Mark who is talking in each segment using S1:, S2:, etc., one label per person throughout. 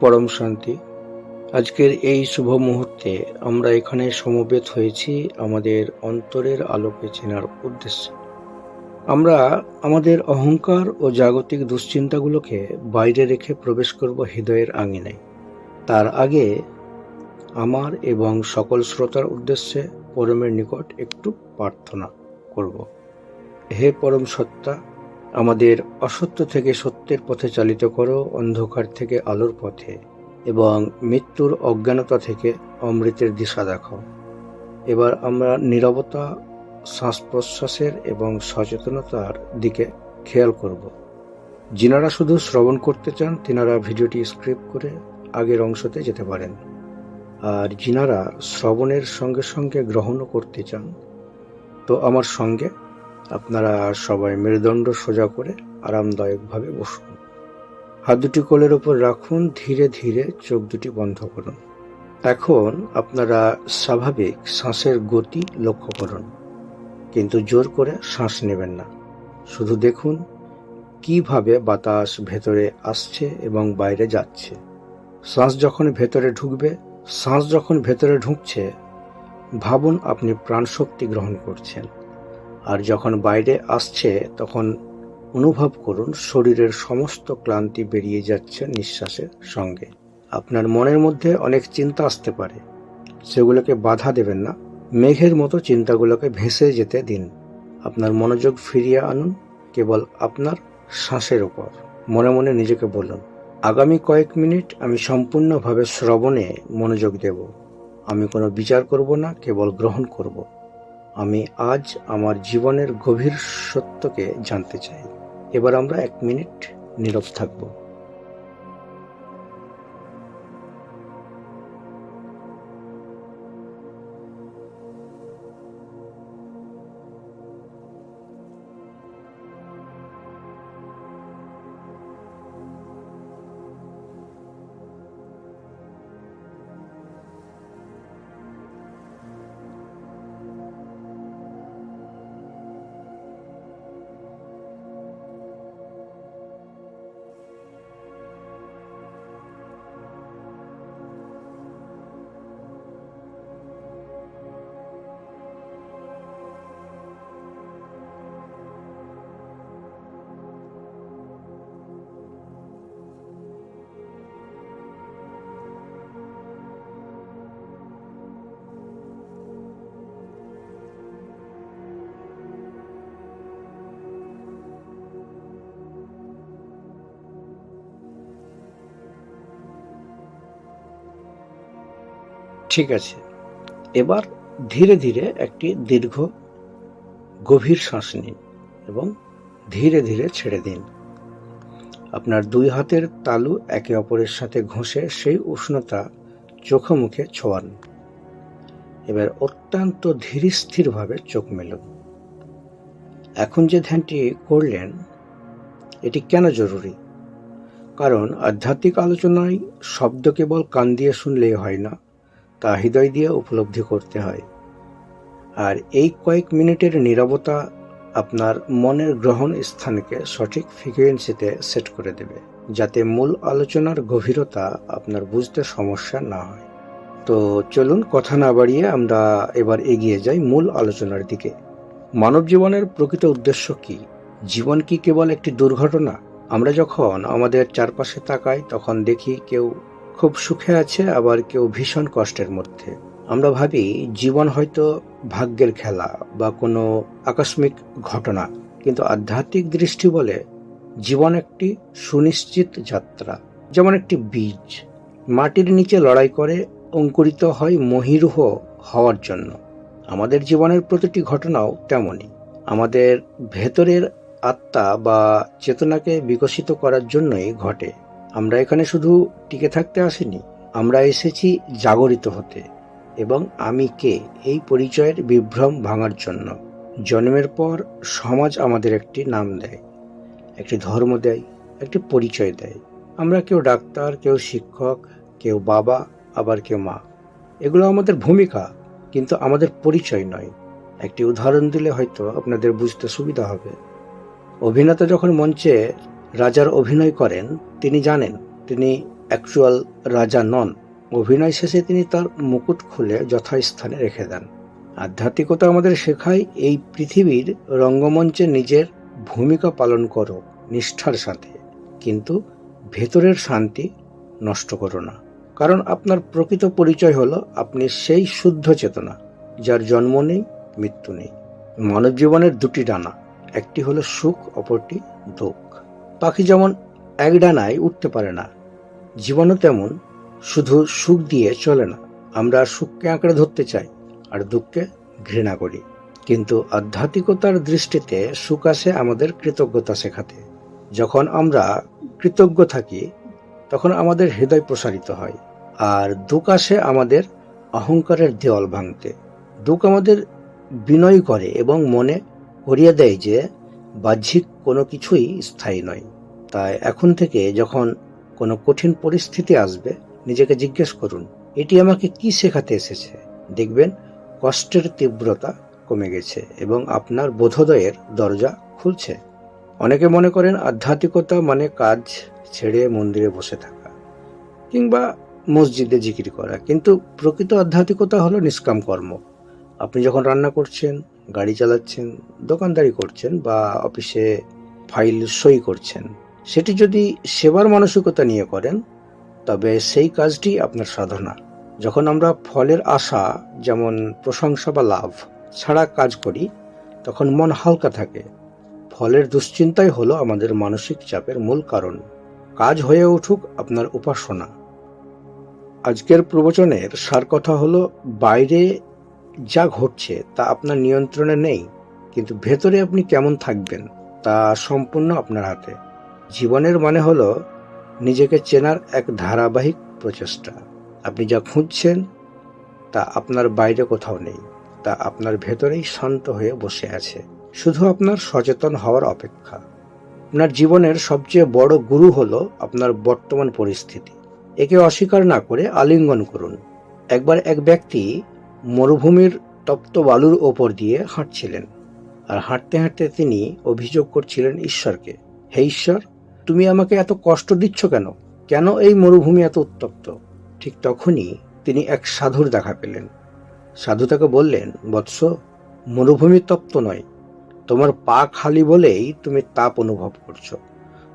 S1: পরম শান্তি। আজকের এই শুভ মুহূর্তে আমরা এখানে সমবেত হয়েছি আমাদের অন্তরের আলোকে চেনার উদ্দেশ্যে। আমরা আমাদের অহংকার ও জাগতিক দুশ্চিন্তাগুলোকে বাইরে রেখে প্রবেশ করব হৃদয়ের আঙিনায়। তার আগে আমার এবং সকল শ্রোতার উদ্দেশ্যে পরমের নিকট একটু প্রার্থনা করব। হে পরম সত্তা আমাদের অসত্য থেকে সত্যের পথে চালিত করো, অন্ধকার থেকে আলোর পথে, এবং মৃত্যুর অজ্ঞানতা থেকে অমৃতের দিশা দেখাও। এবার আমরা নীরবতা শ্বাস প্রশ্বাসের এবং সচেতনতার দিকে খেয়াল করব। যিনারা শুধু শ্রবণ করতে চান, তিনারা ভিডিওটি স্ক্রিপ্ট করে আগের অংশতে যেতে পারেন। আর যিনারা শ্রবণের সঙ্গে সঙ্গে গ্রহণও করতে চান, তো আমার সঙ্গে আপনারা সবাই মেরুদণ্ড সোজা করে আরামদায়কভাবে বসুন। হাত দুটি কোলের ওপর রাখুন, ধীরে ধীরে চোখ দুটি বন্ধ করুন। এখন আপনারা স্বাভাবিক শ্বাসের গতি লক্ষ্য করুন, কিন্তু জোর করে শ্বাস নেবেন না। শুধু দেখুন কীভাবে বাতাস ভেতরে আসছে এবং বাইরে যাচ্ছে। শ্বাস যখন ভেতরে ঢুকবে, শ্বাস যখন ভেতরে ঢুকছে, ভাবুন আপনি প্রাণশক্তি গ্রহণ করছেন। আর যখন বাইরে আসছে, তখন অনুভব করুন শরীরের সমস্ত ক্লান্তি বেরিয়ে যাচ্ছে নিঃশ্বাসের সঙ্গে। আপনার মনের মধ্যে অনেক চিন্তা আসতে পারে। সেগুলোকে বাধা দেবেন না। মেঘের মতো চিন্তাগুলোকে ভেসে যেতে দিন। আপনার মনোযোগ ফিরিয়ে আনুন, কেবল আপনার শ্বাসের ওপর মনে মনে নিজেকে বলুন, আগামী কয়েক মিনিট আমি সম্পূর্ণভাবে শ্রবণে মনোযোগ দেব। আমি কোনো বিচার করব না, কেবল গ্রহণ করব। আমি আজ আমার জীবনের গভীর সত্যকে জানতে চাই। এবার আমরা এক মিনিট নীরব থাকব। ঠিক আছে। এবার ধীরে ধীরে একটি দীর্ঘ গভীর শ্বাস নিন এবং ধীরে ধীরে ছেড়ে দিন। আপনার দুই হাতের তালু একে অপরের সাথে ঘষে সেই উষ্ণতা চোখে মুখে ছোঁয়ান। এবার অত্যন্ত ধীরস্থিরভাবে চোখ মেলুন। এখন যে ধ্যানটি করলেন, এটি কেন জরুরি? কারণ আধ্যাত্মিক আলোচনায় শব্দ কেবল কান দিয়ে শুনলেই হয় না তা হৃদয় দিয়ে উপলব্ধি করতে হয়। আর এই কয়েক মিনিটের নীরবতা আপনার মনের গ্রহণ স্থানকে সঠিক ফ্রিকুয়েন্সিতে সেট করে দেবে, যাতে মূল আলোচনার গভীরতা আপনার বুঝতে সমস্যা না হয়। তো চলুন কথা না বাড়িয়ে আমরা এবার এগিয়ে যাই মূল আলোচনার দিকে। মানব জীবনের প্রকৃত উদ্দেশ্য কি? জীবন কি কেবল একটি দুর্ঘটনা? আমরা যখন আমাদের চারপাশে তাকাই, তখন দেখি কেউ খুব সুখে আছে, আবার কেউ ভীষণ কষ্টের মধ্যে। আমরা ভাবি, জীবন হয়তো ভাগ্যের খেলা বা কোনো আকস্মিক ঘটনা, কিন্তু আধ্যাত্মিক দৃষ্টি বলে জীবন একটি সুনিশ্চিত যাত্রা। যেমন একটি বীজ, মাটির নিচে লড়াই করে অঙ্কুরিত হয় মহিরুহ হওয়ার জন্য। আমাদের জীবনের প্রতিটি ঘটনাও তেমনই। আমাদের ভেতরের আত্মা বা চেতনাকে বিকশিত করার জন্যই ঘটে। আমরা এখানে শুধু টিকে থাকতে আসিনি, আমরা এসেছি জাগরিত হতে। এবং আমি কে? এই পরিচয়ের বিভ্রম ভাঙার জন্য। জন্মের পর সমাজ আমাদের একটি নাম দেয়, একটি ধর্ম দেয়, একটি পরিচয় দেয়। আমরা কেউ ডাক্তার, কেউ শিক্ষক, কেউ বাবা, আবার কেউ মা। এগুলো আমাদের ভূমিকা, কিন্তু আমাদের পরিচয় নয়। একটি উদাহরণ দিলে হয়তো আপনাদের বুঝতে সুবিধা হবে। অভিনেতা যখন মঞ্চে রাজার অভিনয় করেন, তিনি জানেন তিনি অ্যাকচুয়াল রাজা নন। অভিনয় শেষে তিনি তার মুকুট খুলে যথাস্থানে রেখে দেন। আধ্যাত্মিকতা আমাদের শেখায় এই পৃথিবীর রঙ্গমঞ্চে নিজের ভূমিকা পালন করো, নিষ্ঠার সাথে। কিন্তু ভেতরের শান্তি নষ্ট করো না। কারণ আপনার প্রকৃত পরিচয় হলো আপনি সেই শুদ্ধ চেতনা, যার জন্ম নেই, মৃত্যু নেই। মানব জীবনের দুটি ডানা, একটি হলো সুখ, অপরটি দুঃখ। পাখি যেমন এক ডানায় উঠতে পারে না জীবনও তেমন শুধু সুখ দিয়ে চলে না। আমরা সুখকে আঁকড়ে ধরতে চাই আর দুঃখকে ঘৃণা করি। কিন্তু আধ্যাত্মিকতার দৃষ্টিতে সুখ আসে আমাদের কৃতজ্ঞতা শেখাতে। যখন আমরা কৃতজ্ঞ থাকি, তখন আমাদের হৃদয় প্রসারিত হয় আর দুঃখ আসে আমাদের অহংকারের দেওয়াল ভাঙতে। দুঃখ আমাদের বিনয় করে এবং মনে করিয়ে দেয় যে বাহ্যিক কোনো কিছুই স্থায়ী নয়। তাই এখন থেকে যখন কোনো কঠিন পরিস্থিতি আসবে, নিজেকে জিজ্ঞেস করুন, এটি আমাকে কি শেখাতে এসেছে? দেখবেন, কষ্টের তীব্রতা কমে গেছে এবং আপনার বোধোদয়ের দরজা খুলছে। অনেকে মনে করেন আধ্যাত্মিকতা মানে কাজ ছেড়ে মন্দিরে বসে থাকা কিংবা মসজিদে জিকির করা। কিন্তু প্রকৃত আধ্যাত্মিকতা হলো নিষ্কাম কর্ম। আপনি যখন রান্না করছেন গাড়ি চালাচ্ছেন, দোকানদারি করছেন বা অফিসে ফাইল সই করছেন, সেটি যদি সেবার মানসিকতা নিয়ে করেন, তবে সেই কাজটি আপনার সাধনা। যখন আমরা ফলের আশা, যেমন প্রশংসা বা লাভ ছাড়া কাজ করি, তখন মন হালকা থাকে। ফলের দুশ্চিন্তাই হলো আমাদের মানসিক চাপের মূল কারণ। কাজ হয়ে উঠুক আপনার উপাসনা। আজকের প্রবচনের সার কথা হলো, বাইরে যা ঘটছে তা আপনার নিয়ন্ত্রণে নেই, কিন্তু ভেতরে আপনি কেমন থাকবেন তা সম্পূর্ণ আপনার হাতে। জীবনের মানে হলো নিজেকে চেনার এক ধারাবাহিক প্রচেষ্টা। আপনি যা খুঁজছেন তা আপনার বাইরে কোথাও নেই, তা আপনার ভেতরেই শান্ত হয়ে বসে আছে। শুধু আপনার সচেতন হওয়ার অপেক্ষা। আপনার জীবনের সবচেয়ে বড় গুরু হলো আপনার বর্তমান পরিস্থিতি। একে অস্বীকার না করে আলিঙ্গন করুন। একবার এক ব্যক্তি মরুভূমির তপ্ত বালুর ওপর দিয়ে হাঁটছিলেন আর হাঁটতে হাঁটতে তিনি অভিযোগ করছিলেন ঈশ্বরকে, হে ঈশ্বর, তুমি আমাকে এত কষ্ট দিচ্ছ কেন? কেন এই মরুভূমি এত উত্তপ্ত? ঠিক তখনই তিনি এক সাধুর দেখা পেলেন। সাধু তাকে বললেন, বৎস, মরুভূমি তপ্ত নয়। তোমার পা খালি বলেই তুমি তাপ অনুভব করছ।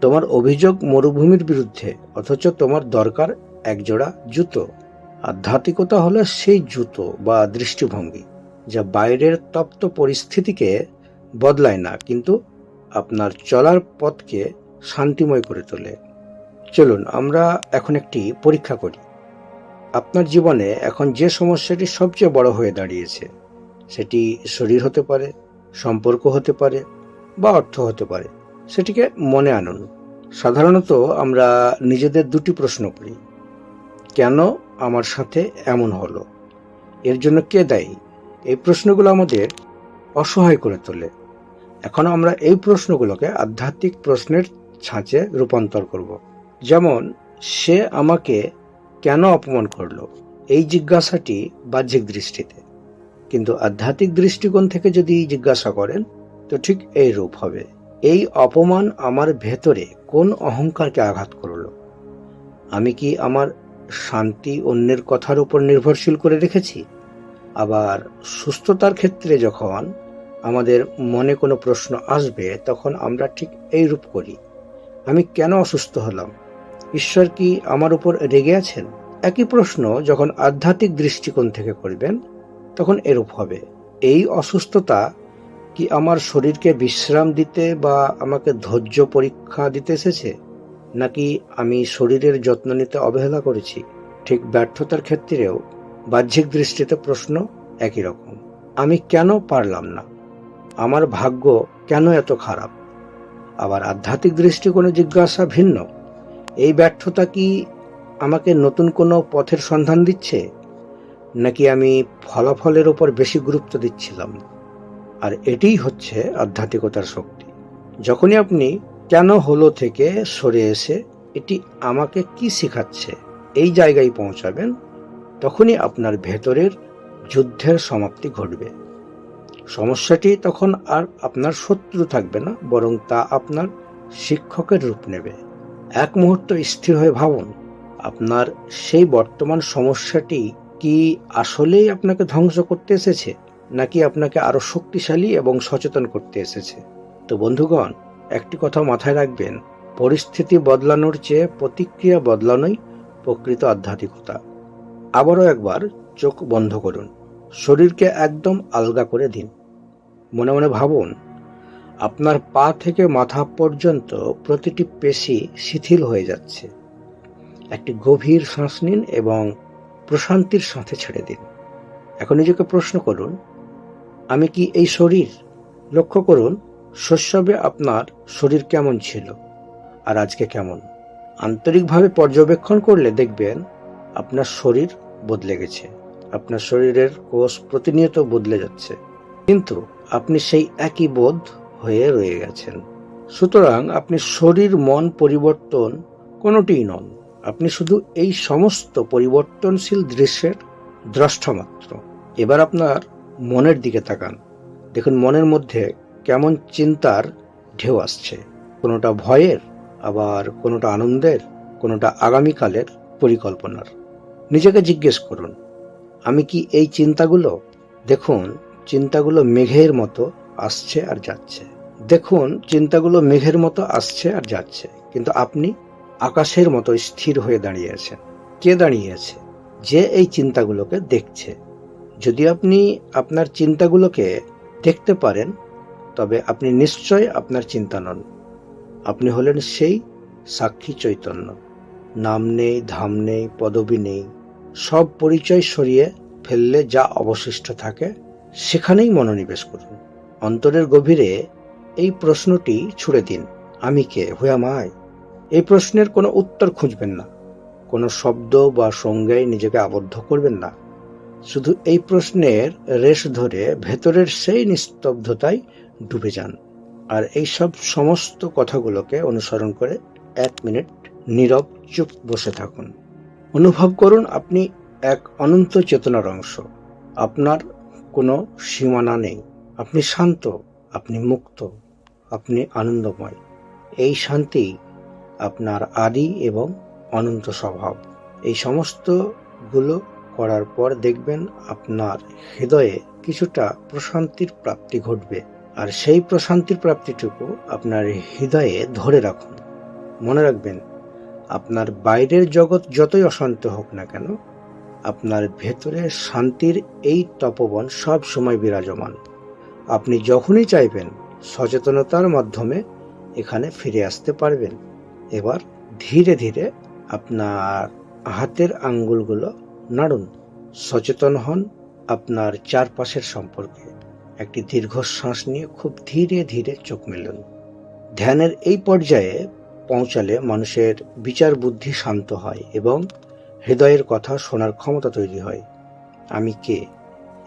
S1: তোমার অভিযোগ মরুভূমির বিরুদ্ধে, অথচ তোমার দরকার একজোড়া জুতো। আধ্যাত্মিকতা হলো সেই জুতো বা দৃষ্টিভঙ্গি যা বাইরের তপ্ত পরিস্থিতিকে বদলায় না, কিন্তু আপনার চলার পথকে শান্তিময় করে তোলে। চলুন, আমরা এখন একটি পরীক্ষা করি। আপনার জীবনে এখন যে সমস্যাটি সবচেয়ে বড় হয়ে দাঁড়িয়েছে, সেটি শরীর হতে পারে, সম্পর্ক হতে পারে বা অর্থ হতে পারে, সেটিকে মনে আনুন। সাধারণত আমরা নিজেদের দুটি প্রশ্ন করি। কেন আমার সাথে এমন হলো। এর জন্য কে দায়ী? এই প্রশ্নগুলো আমাদের অসহায় করে তোলে। এখন আমরা এই প্রশ্নগুলোকে আধ্যাত্মিক প্রশ্নের ছাঁচে রূপান্তর করব। যেমন, সে আমাকে কেন অপমান করল? এই জিজ্ঞাসাটি বাহ্যিক দৃষ্টিতে। কিন্তু আধ্যাত্মিক দৃষ্টিকোণ থেকে যদি জিজ্ঞাসা করেন, তো ঠিক এই রূপ হবে। এই অপমান আমার ভেতরে কোন অহংকারকে আঘাত করল? আমি কি আমার শান্তি অন্যের কথার উপর নির্ভরশীল করে রেখেছি। আবার সুস্থতার ক্ষেত্রে যখন আমাদের মনে কোনো প্রশ্ন আসবে, তখন আমরা ঠিক এই রূপ করি। আমি কেন অসুস্থ হলাম? ঈশ্বর কি আমার উপর রেগে আছেন? একই প্রশ্ন যখন আধ্যাত্মিক দৃষ্টিকোণ থেকে করবেন, তখন এরূপ হবে। এই অসুস্থতা কি আমার শরীরকে বিশ্রাম দিতে বা আমাকে ধৈর্য পরীক্ষা দিতে এসেছে? নাকি আমি শরীরের যত্ন নিতে অবহেলা করেছি? ঠিক ব্যর্থতার ক্ষেত্রেও বাহ্যিক দৃষ্টিতে প্রশ্ন একই রকম। আমি কেন পারলাম না? আমার ভাগ্য কেন এত খারাপ? আবার আধ্যাত্মিক দৃষ্টিকোণে জিজ্ঞাসা ভিন্ন। এই ব্যর্থতা কি আমাকে নতুন কোনো পথের সন্ধান দিচ্ছে? নাকি আমি ফলাফলের ওপর বেশি গুরুত্ব দিচ্ছিলাম? আর এটিই হচ্ছে আধ্যাত্মিকতার শক্তি। যখনই আপনি কেন হলো থেকে সরে এসে এটি আমাকে কি শেখাচ্ছে এই জায়গায় পৌঁছাবেন, তখনই আপনার ভেতরের যুদ্ধের সমাপ্তি ঘটবে। সমস্যাটি তখন আর আপনার শত্রু থাকবে না, বরং তা আপনার শিক্ষকের রূপ নেবে। এক মুহূর্ত স্থির হয়ে ভাবুন, আপনার সেই বর্তমান সমস্যাটি কি আসলেই আপনাকে ধ্বংস করতে এসেছে, নাকি আপনাকে আরও শক্তিশালী এবং সচেতন করতে এসেছে? তো বন্ধুগণ একটি কথা মাথায় রাখবেন, পরিস্থিতি বদলানোর চেয়ে প্রতিক্রিয়া বদলানোই প্রকৃত আধ্যাত্মিকতা। আবারও একবার চোখ বন্ধ করুন, শরীরকে একদম আলগা করে দিন। মনে মনে ভাবুন, আপনার পা থেকে মাথা পর্যন্ত প্রতিটি পেশি শিথিল হয়ে যাচ্ছে। একটি গভীর শ্বাস নিন এবং প্রশান্তির সাথে ছেড়ে দিন। এখন নিজেকে প্রশ্ন করুন, আমি কি এই শরীর? লক্ষ্য করুন শৈশবে আপনার শরীর কেমন ছিল আর আজকে কেমন? আন্তরিকভাবে পর্যবেক্ষণ করলে দেখবেন আপনার শরীর বদলে গেছে। আপনার শরীরের কোষ প্রতিনিয়ত বদলে যাচ্ছে। কিন্তু আপনি সেই একই বোধ হয়ে রয়ে গেছেন। সুতরাং আপনি শরীর, মন পরিবর্তন কোনোটিই নন। আপনি শুধু এই সমস্ত পরিবর্তনশীল দৃশ্যের দ্রষ্টা মাত্র এবার আপনার মনের দিকে তাকান। দেখুন, মনের মধ্যে কেমন চিন্তার ঢেউ আসছে। কোনোটা ভয়ের, আবার কোনোটা আনন্দের, কোনোটা আগামীকালের পরিকল্পনার। নিজেকে জিজ্ঞেস করুন, আমি কি এই চিন্তাগুলো? দেখুন, চিন্তাগুলো মেঘের মতো আসছে আর যাচ্ছে। দেখুন, চিন্তাগুলো মেঘের মতো আসছে আর যাচ্ছে। কিন্তু আপনি আকাশের মতো স্থির হয়ে দাঁড়িয়ে আছেন। কে দাঁড়িয়ে আছে যে এই চিন্তাগুলোকে দেখছে। যদি আপনি আপনার চিন্তাগুলোকে দেখতে পারেন তবে আপনি নিশ্চয় আপনার চিন্তা নন। আপনি হলেন সেই সাক্ষী চৈতন্য। নাম নেই, ধাম নেই, পদবি নেই। সব পরিচয় সরিয়ে ফেললে যা অবশিষ্ট থাকে, সেখানেই মনোনিবেশ করুন। অন্তরের গভীরে এই প্রশ্নটি ছুড়ে দিন। আমি কে? হুয়ামায় এই প্রশ্নের কোনো উত্তর খুঁজবেন না। কোনো শব্দ বা সংজ্ঞায় নিজেকে আবদ্ধ করবেন না। শুধু এই প্রশ্নের রেশ ধরে ভেতরের সেই নিস্তব্ধতায় ডুবে যান। আর এই সব সমস্ত কথাগুলোকে অনুসরণ করে এক মিনিট নীরব চুপ বসে থাকুন। অনুভব করুন আপনি এক অনন্ত চেতনার অংশ। আপনার কোনো সীমানা নেই। আপনি শান্ত, আপনি মুক্ত, আপনি আনন্দময়। এই শান্তি আপনার আদি এবং অনন্ত স্বভাব। এই সমস্তগুলো করার পর দেখবেন আপনার হৃদয়ে কিছুটা প্রশান্তির প্রাপ্তি ঘটবে। আর সেই প্রশান্তির প্রাপ্তিটুকু আপনার হৃদয়ে ধরে রাখুন। মনে রাখবেন, আপনার বাইরের জগৎ যতই অশান্ত হোক না কেন, আপনার ভেতরে শান্তির এই তপবন সব সময় বিরাজমান। আপনি যখনই চাইবেন, সচেতনতার মাধ্যমে এখানে ফিরে আসতে পারবেন। এবার ধীরে ধীরে আপনার হাতের আঙ্গুলগুলো নাড়ুন। সচেতন হন আপনার চারপাশের সম্পর্কে। একটি দীর্ঘশ্বাস নিয়ে খুব ধীরে ধীরে চোখ মেলুন ধ্যানের এই পর্যায়ে পৌঁছালে মানুষের বিচার বুদ্ধি শান্ত হয় এবং হৃদয়ের কথা শোনার ক্ষমতা তৈরি হয়। আমি কে?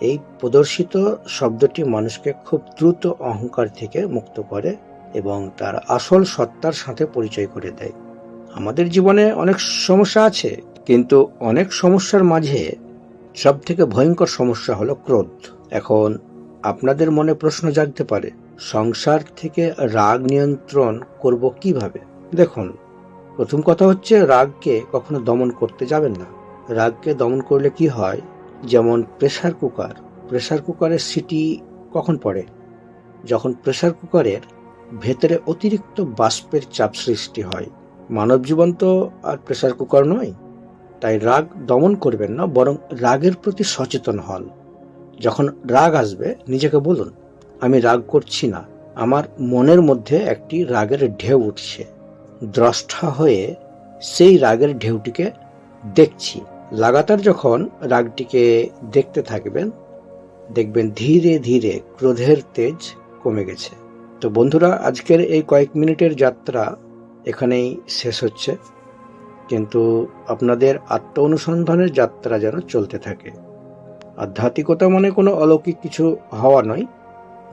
S1: এই প্রদর্শিত শব্দটি মানুষকে খুব দ্রুত অহংকার থেকে মুক্ত করে এবং তার আসল সত্তার সাথে পরিচয় করে দেয়। আমাদের জীবনে অনেক সমস্যা আছে, কিন্তু অনেক সমস্যার মাঝে সব থেকে ভয়ঙ্কর সমস্যা হলো ক্রোধ। এখন আপনাদের মনে প্রশ্ন জাগতে পারে, সংসার থেকে রাগ নিয়ন্ত্রণ করব কীভাবে? দেখুন, প্রথম কথা হচ্ছে রাগকে কখনো দমন করতে যাবেন না। রাগকে দমন করলে কি হয়? যেমন প্রেশার কুকার। প্রেশার কুকারের সিটি কখন পড়ে? যখন প্রেসার কুকারের ভেতরে অতিরিক্ত বাষ্পের চাপ সৃষ্টি হয়। মানব জীবন তো আর প্রেশার কুকার নয়। তাই রাগ দমন করবেন না, বরং রাগের প্রতি সচেতন হন। যখন রাগ আসবে, নিজেকে বলুন, আমি রাগ করছি না। আমার মনের মধ্যে একটি রাগের ঢেউ উঠছে। দ্রষ্টা হয়ে সেই রাগের ঢেউটিকে দেখছি। লাগাতার যখন রাগটিকে দেখতে থাকবেন, দেখবেন ধীরে ধীরে ক্রোধের তেজ কমে গেছে। তো বন্ধুরা, আজকের এই কয়েক মিনিটের যাত্রা এখানেই শেষ হচ্ছে। কিন্তু আপনাদের আত্ম অনুসন্ধানের যাত্রা যেন চলতে থাকে। আধ্যাত্মিকতা মানে কোনো অলৌকিক কিছু হওয়া নয়,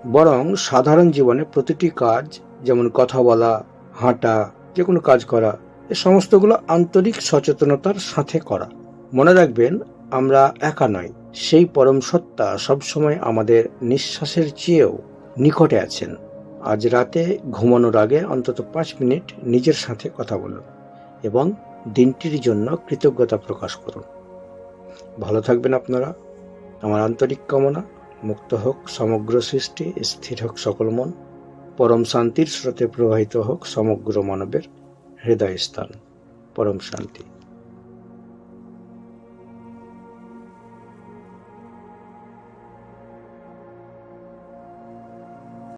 S1: বরং সাধারণ জীবনে প্রতিটি কাজ, যেমন কথা বলা, হাঁটা যে কোনো কাজ করা, এ সমস্তগুলো আন্তরিক সচেতনতার সাথে করা। মনে রাখবেন, আমরা একা নয় সেই পরম সত্তা সবসময় আমাদের নিঃশ্বাসের চেয়েও নিকটে আছেন। আজ রাতে ঘুমানোর আগে অন্তত পাঁচ মিনিট নিজের সাথে কথা বলুন এবং দিনটির জন্য কৃতজ্ঞতা প্রকাশ করুন। ভালো থাকবেন আপনারা। আমার আন্তরিক কামনা, মুক্ত হোক, সমগ্র সৃষ্টি, স্থির হোক সকল মন, পরম শান্তির স্রোতে প্রবাহিত হোক সমগ্র মানবের হৃদয় স্থান পরম শান্তি।